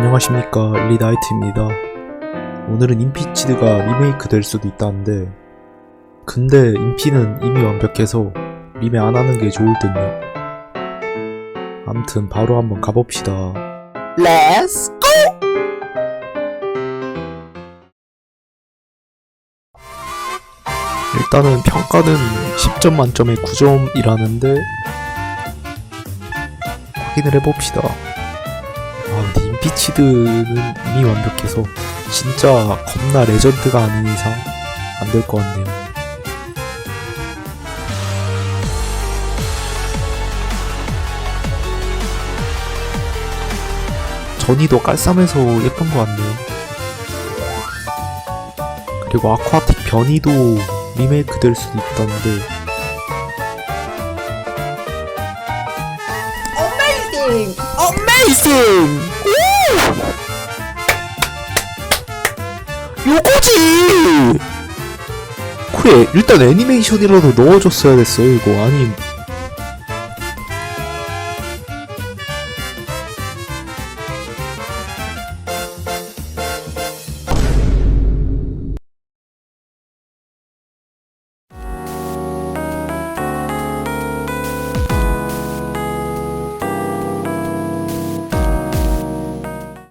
안녕하십니까 리나이트입니다. 오늘은 인피치드가 리메이크 될 수도 있다는데 근데 인피는 이미 완벽해서 리메 안 하는 게 좋을 듯요. 암튼 바로 한번 가봅시다. 렛츠 고! 일단은 평가는 10점 만점에 9점이라는데 확인을 해봅시다. 아 이미 완벽해서 진짜 겁나 레전드가 아닌 이상 안 될 것 같네요. 전이도 깔쌈해서 예쁜 것 같네요. 그리고 아쿠아틱 변이도 리메이크 될 수도 있다는데 어메 요거지! 그래 일단 애니메이션이라도 넣어줬어야 됐어 이거 아니